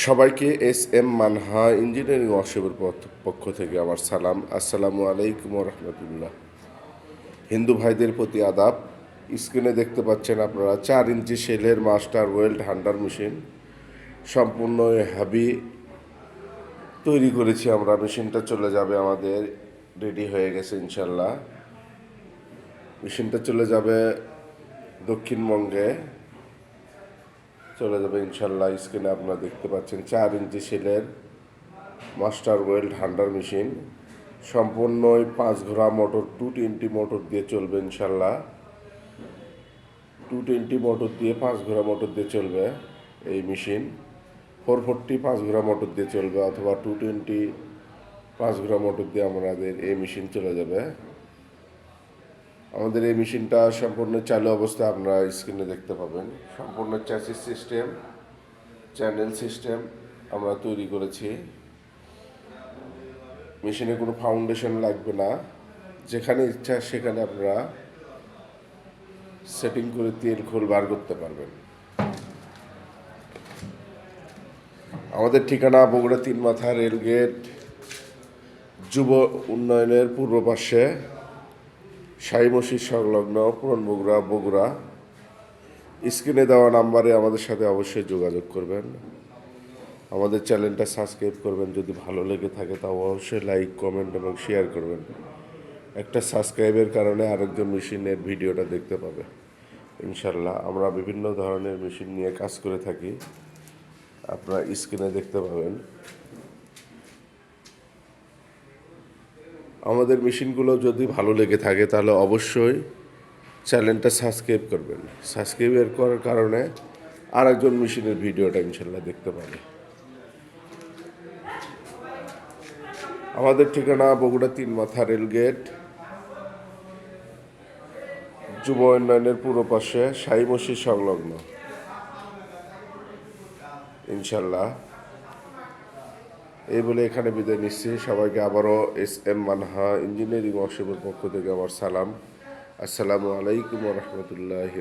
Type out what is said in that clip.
সবাইকে S M Manha engineering ওয়ার্কশপের পক্ষ থেকে আমার সালাম। আসসালামু আলাইকুম রহমতুল্লাহ। হিন্দু ভাইদের প্রতি আদাব। স্ক্রিনে দেখতে পাচ্ছেন আপনারা চার ইঞ্চি সেলের মাস্টার ওয়েল্ড হান্ডার মেশিন। সম্পূর্ণ হ্যাভি তৈরি করেছি আমরা। মেশিনটা চলে যাবে আমাদের রেডি হয়ে গেছে ইনশাল্লাহ। মেশিনটা চলে যাবে দক্ষিণবঙ্গে। চলে যাবে ইনশাল্লাহ স্ক্রিনে আপনারা দেখতে পাচ্ছেন চার ইঞ্চি সেলের মাস্টার ওয়েল্ড হান্ডার মেশিন সম্পূর্ণই পাঁচ ঘোড়া মোটর টু টোয়েন্টি মোটর দিয়ে চলবে ইনশাল্লাহ। টু টোয়েন্টি মোটর দিয়ে পাঁচ ঘোড়া মোটর দিয়ে চলবে এই মেশিন ফোর ফোরটি পাঁচ ঘোড়া মোটর দিয়ে চলবে অথবা টু টোয়েন্টি পাঁচ ঘোড়া মোটর দিয়ে আমাদের এই মেশিন চলে যাবে। আমাদের এই মেশিনটা সম্পূর্ণ চালু অবস্থায় আপনারা স্ক্রিনে দেখতে পাবেন। সম্পূর্ণ চ্যাসিস সিস্টেম চ্যানেল সিস্টেম আমরা তৈরি করেছি। মেশিনে কোনো ফাউন্ডেশন লাগবে না। যেখানে ইচ্ছা সেখানে আপনারা সেটিং করে তেল খোল বার করতে পারবেন। আমাদের ঠিকানা বগুড়া তিন মাথা রেলগেট যুব উন্নয়নের পূর্ব পাশে। সাই সংলগ্ন পুরন বগুড়া। বগুড়া স্ক্রিনে দেওয়া নাম্বারে আমাদের সাথে অবশ্যই যোগাযোগ করবেন। আমাদের চ্যানেলটা সাবস্ক্রাইব করবেন, যদি ভালো লেগে থাকে তাও অবশ্যই লাইক, কমেন্ট এবং শেয়ার করবেন। একটা সাবস্ক্রাইবের কারণে আরেকজন মেশিনের ভিডিওটা দেখতে পাবে। ইনশাল্লাহ আমরা বিভিন্ন ধরনের মেশিন নিয়ে কাজ করে থাকি। আপনারা স্ক্রিনে দেখতে পাবেন। আমাদের মেশিনগুলো যদি ভালো লেগে থাকে, তাহলে অবশ্যই চ্যানেলটা সাবস্ক্রাইব করবেন। সাবস্ক্রাইবের করার কারণে আর একজন মেশিনের ভিডিওটা ইনশাল্লাহ দেখতে পাবে আমাদের ঠিকানা বগুড়া তিন মাথা রেলগেট যুব উন্নয়নের পূর্ব পাশে সাই মসজিদ সংলগ্ন। ইনশাল্লাহ। এই বলে এখানে বিদায় নিচ্ছি। সবাইকে আবারও এস এম মানহা ইঞ্জিনিয়ারিং ওয়ার্কশপের পক্ষ থেকে আমার সালাম। আসসালামু আলাইকুম রহমতুল্লাহ